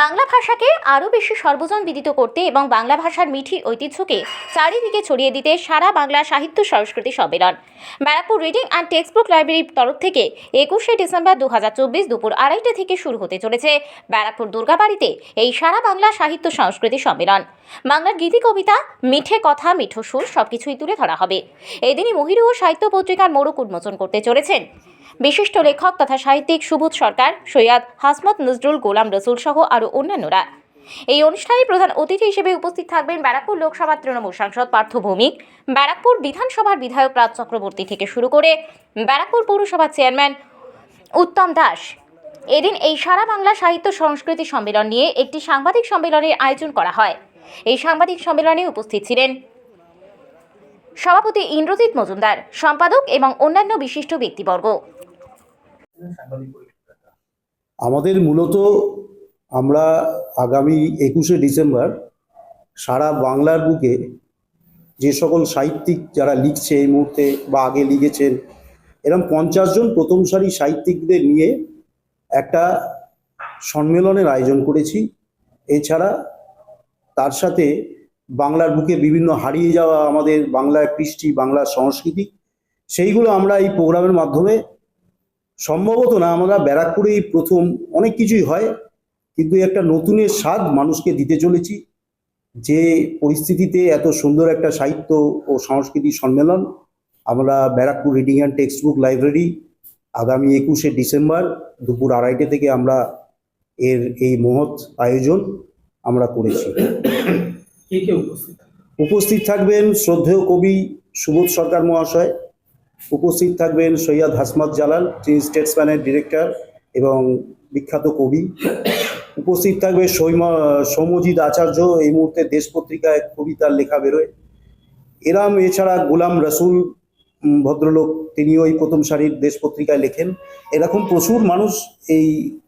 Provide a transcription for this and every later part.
বাংলা ভাষাকে আরও বেশি সর্বজন বিদিত করতে এবং বাংলা ভাষার মিঠি ঐতিহ্যকে চারিদিকে ছড়িয়ে দিতে সারা বাংলা সাহিত্য সংস্কৃতি সম্মেলন। Barrackpore reading and text book লাইব্রেরির তরফ থেকে একুশে ডিসেম্বর দু হাজার চব্বিশ দুপুর আড়াইটা থেকে শুরু হতে চলেছে ব্যারাকপুর দুর্গাবাড়িতে এই সারা বাংলা সাহিত্য সংস্কৃতি সম্মেলন। বাংলার গীতি কবিতা, মিঠে কথা, মিঠো সুর সবকিছুই তুলে ধরা হবে। এদিনই মহিরুহ সাহিত্য পত্রিকার মোড়ক উন্মোচন করতে চলেছেন বিশিষ্ট লেখক তথা সাহিত্যিক সুবোধ সরকার, সৈয়দ হাসমত নজরুল গোলাম রসুল সহ আরও অন্যান্যরা। এই অনুষ্ঠানে প্রধান অতিথি হিসেবে উপস্থিত থাকবেন ব্যারাকপুর লোকসভার তৃণমূল সাংসদ পার্থ ভৌমিক, ব্যারাকপুর বিধানসভার বিধায়ক রাজ চক্রবর্তী থেকে শুরু করে ব্যারাকপুর পৌরসভার চেয়ারম্যান উত্তম দাস। এদিন এই সারা বাংলা সাহিত্য সংস্কৃতি সম্মেলন নিয়ে একটি সাংবাদিক সম্মেলনের আয়োজন করা হয়। এই সাংবাদিক সম্মেলনে উপস্থিত ছিলেন সভাপতি ইন্দ্রজিৎ মজুমদার, সম্পাদক এবং অন্যান্য বিশিষ্ট ব্যক্তিবর্গ। আমাদের মূলত আমরা আগামী একুশে ডিসেম্বর সারা বাংলার বুকে যে সকল সাহিত্যিক যারা লিখছে এই মুহূর্তে বা আগে লিখেছেন এরকম পঞ্চাশ জন প্রথম সারি সাহিত্যিকদের নিয়ে একটা সম্মেলনের আয়োজন করেছি। এছাড়া তার সাথে বাংলার বুকে বিভিন্ন হারিয়ে যাওয়া আমাদের বাংলার কৃষ্টি, বাংলার সংস্কৃতি, সেইগুলো আমরা এই প্রোগ্রামের মাধ্যমে সম্ভবত না আমরা ব্যারাকপুরেই প্রথম অনেক কিছুই হয় কিন্তু একটা নতুনের স্বাদ মানুষকে দিতে চলেছি যে পরিস্থিতিতে এত সুন্দর একটা সাহিত্য ও সংস্কৃতি সম্মেলন আমরা Barrackpore reading and text book library আগামী একুশে ডিসেম্বর দুপুর আড়াইটে থেকে আমরা এর এই মহৎ আয়োজন আমরা করেছি। উপস্থিত থাকবেন শ্রদ্ধেয় কবি সুবোধ সরকার মহাশয় উপস্থিত থাকবেন সৈয়দ হাসমাত জালাল যিনি স্টেটসম্যানের ডিরেক্টর এবং বিখ্যাত কবি। উপস্থিত থাকবে সৈম- সৌম্যজিৎ আচার্য এই মুহূর্তে দেশ পত্রিকায় কবিতার লেখা বেরোয়। এরাম এছাড়া গোলাম রসুল ভদ্রলোক তিনিও এই প্রথম সারির দেশ পত্রিকায় লেখেন। এরকম প্রচুর মানুষ এই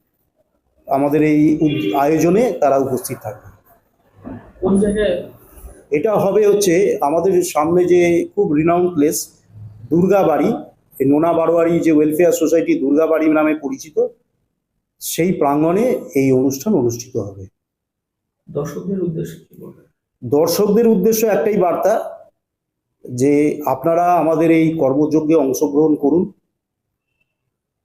আমাদের এই আয়োজনে তারা উপস্থিত থাকবে। কোন জায়গায়? এটা হবে হচ্ছে আমাদের সামনে যে খুব রিনাউন্ড প্লেস দুর্গাবাড়ি এই নোনা বারোয়ারি যে ওয়েলফেয়ার সোসাইটি দুর্গাবাড়ি নামে পরিচিত সেই প্রাঙ্গণে এই অনুষ্ঠান অনুষ্ঠিত হবে। দর্শকদের উদ্দেশ্যে কি বলবেন? দর্শকদের উদ্দেশ্য একটাই বার্তা যে আপনারা আমাদের এই কর্মযজ্ঞে অংশগ্রহণ করুন।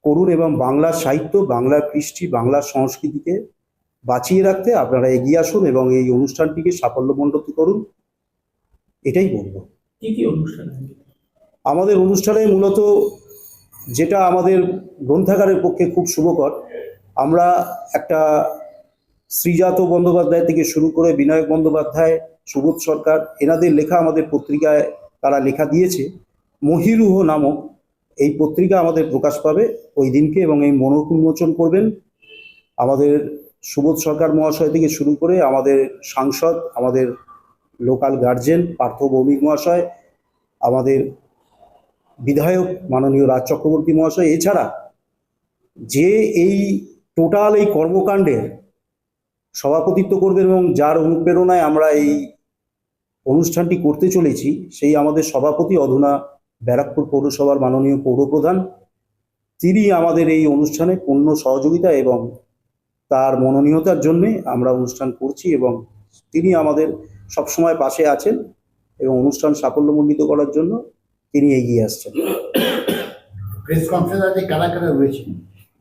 করুন এবং বাংলার সাহিত্য বাংলার কৃষ্টি বাংলার সংস্কৃতিকে বাঁচিয়ে রাখতে আপনারা এগিয়ে আসুন এবং এই অনুষ্ঠানটিকে সাফল্যমণ্ডিত করুন। এটাই বলব। কি কি অনুষ্ঠান? আমাদের অনুষ্ঠানে মূলত যেটা আমাদের গ্রন্থাগারের পক্ষে খুব শুভকর, আমরা একটা শ্রীজাত বন্দ্যোপাধ্যায় থেকে শুরু করে বিনায়ক বন্দ্যোপাধ্যায়, সুবোধ সরকার, এনাদের লেখা আমাদের পত্রিকায় তারা লেখা দিয়েছে। মহিরুহ নামক এই পত্রিকা আমাদের প্রকাশ পাবে ওই দিনকে এবং এই মনোক উন্মোচন করবেন। আমাদের সুবোধ সরকার মহাশয় থেকে শুরু করে আমাদের সাংসদ, আমাদের লোকাল গার্জেন, পার্থ ভৌমিক মহাশয়, আমাদের বিধায়ক মাননীয় রাজ চক্রবর্তী মহাশয়, এছাড়া যে এই টোটাল এই কর্মকাণ্ডের সভাপতিত্ব করবেন এবং যার অনুপ্রেরণায় আমরা এই অনুষ্ঠানটি করতে চলেছি, সেই আমাদের সভাপতি অধুনা ব্যারাকপুর পৌরসভার মাননীয় পৌরপ্রধান। তিনি আমাদের এই অনুষ্ঠানে পূর্ণ সহযোগিতা এবং তার মনোনীয়তার জন্যে আমরা অনুষ্ঠান করছি এবং তিনি আমাদের সবসময় পাশে আছেন এবং অনুষ্ঠান সাফল্যমণ্ডিত করার জন্য তিনি এগিয়ে আসছেন। প্রেস কনফারেন্সে কারা কারা রয়েছে?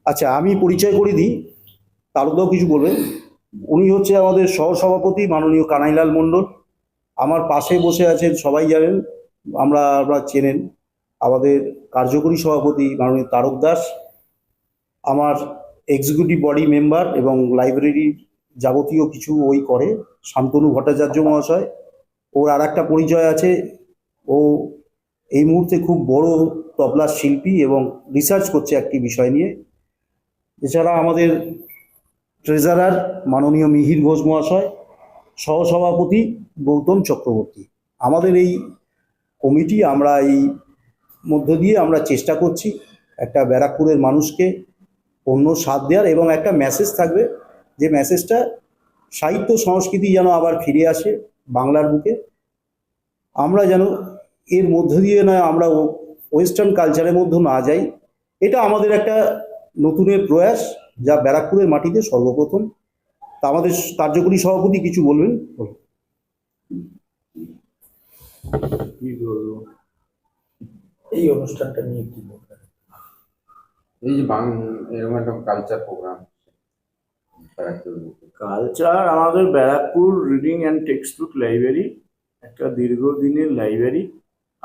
আচ্ছা আমি পরিচয় করে দিই। তারকদাও কিছু বলবেন। উনি হচ্ছে আমাদের সহসভাপতি মাননীয় কানাইলাল মণ্ডল। আমার পাশে বসে আছেন সবাই জানেন আমরা আমরা চেনেন। আমাদের কার্যকরী সভাপতি মাননীয় তারক দাস। আমার এক্সিকিউটিভ বডি মেম্বার এবং লাইব্রেরির যাবতীয় কিছু ওই করে শান্তনু ভট্টাচার্য মহাশয়। ওর আর একটা পরিচয় আছে। ও এই মুহূর্তে খুব বড় তবলার শিল্পী এবং রিসার্চ করছে একটি বিষয় নিয়ে। এছাড়া আমাদের ট্রেজারার মাননীয় মিহির ঘোষ মহাশয়, সহসভাপতি গৌতম চক্রবর্তী। আমাদের এই কমিটি, আমরা এই মধ্য দিয়ে আমরা চেষ্টা করছি একটা ব্যারাকপুরের মানুষকে অন্য স্বাদ দেওয়ার এবং একটা মেসেজ থাকবে যে মেসেজটা সাহিত্য সংস্কৃতি যেন আবার ফিরে আসে বাংলার বুকে। আমরা যেন এর মধ্য দিয়ে না আমরা ওয়েস্টার্ন কালচারের মধ্যে না যাই। এটা আমাদের একটা নতুনের প্রয়াস যা ব্যারাকপুরের মাটিতে সর্বপ্রথম। তা আমাদের কার্যকরী সভাপতি কিছু বলবেন? কি বলব? এই অনুষ্ঠানটা নিয়ে কি বলবেন? এই যে বাং এরকম একটা কালচার প্রোগ্রাম কালচার আমাদের Barrackpore reading and text book library একটা দীর্ঘদিনের লাইব্রেরি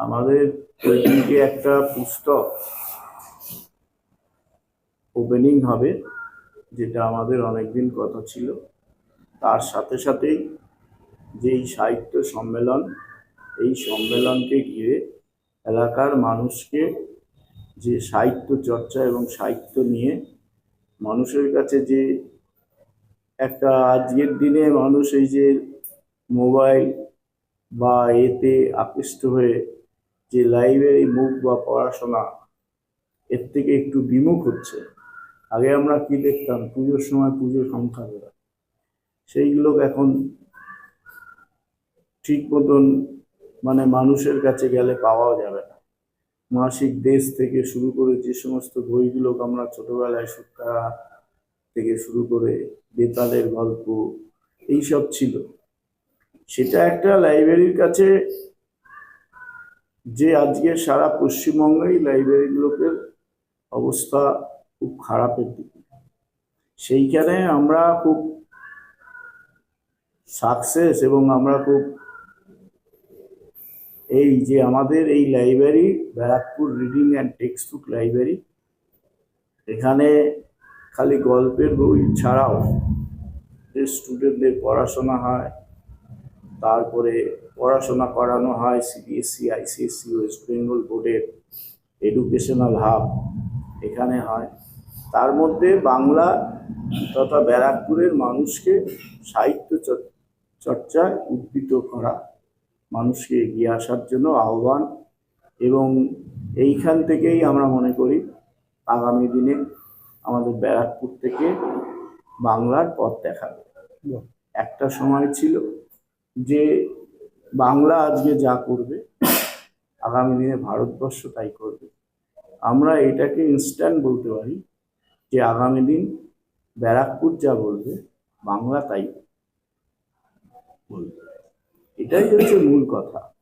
আমাদের ওইদিকে একটা পুস্তক ওপেনিং হবে, যেটা আমাদের অনেকদিন কথা ছিল। তার সাথে সাথেই যেই সাহিত্য সম্মেলন, এই সম্মেলনকে ঘিরে এলাকার মানুষকে যে সাহিত্য চর্চা এবং সাহিত্য নিয়ে মানুষের কাছে যে একটা আজকের দিনে মানুষ এই যে মোবাইল বা এতে আকৃষ্ট হয়ে যে লাইব্রেরি মুখ বা পড়াশোনা, এর থেকে একটু বিমুখ হচ্ছে। আগে আমরা কি দেখতাম? পুজোর সময় পুজোর সংখ্যা বেরোয় সেইগুলো এখন ঠিক মতন মানে মানুষের কাছে গেলে পাওয়াও যাবে না। মাসিক দেশ থেকে শুরু করে যে সমস্ত বইগুলো আমরা ছোটবেলায় শিক্ষা থেকে শুরু করে বেতালের গল্প, এইসব ছিল। সেটা একটা লাইব্রেরির কাছে যে আজকে সারা পশ্চিমবঙ্গেই লাইব্রেরিগুলোকে অবস্থা খুব খারাপের দিকে। সেইখানে আমরা খুব সাকসেস এবং আমরা খুব এই যে আমাদের এই library Barrackpore reading and text book library এখানে খালি গল্পের বই ছাড়াও স্টুডেন্টদের পড়াশোনা হয়, তারপরে পড়াশোনা করানো হয় সিবিএসসি আইসিএসসি ওয়েস্ট বেঙ্গল বোর্ডের এডুকেশনাল হাব এখানে হয়। তার মধ্যে বাংলা তথা ব্যারাকপুরের মানুষকে সাহিত্য চর- চর্চায় উদ্বুদ্ধ করা মানুষকে এগিয়ে আসার জন্য আহ্বান এবং এইখান থেকেই আমরা মনে করি আগামী দিনে আমাদের ব্যারাকপুর থেকে বাংলার পথ দেখাবে। একটা সময় ছিল যে বাংলা আজকে যা করবে, আগামী দিনে ভারতবর্ষ তাই করবে। আমরা এটাকে ইনস্ট্যান্ট বলতে পারি যে আগামী দিন ব্যারাকপুর যা বলবে, বাংলা তাই বলবে। এটাই হচ্ছে মূল কথা।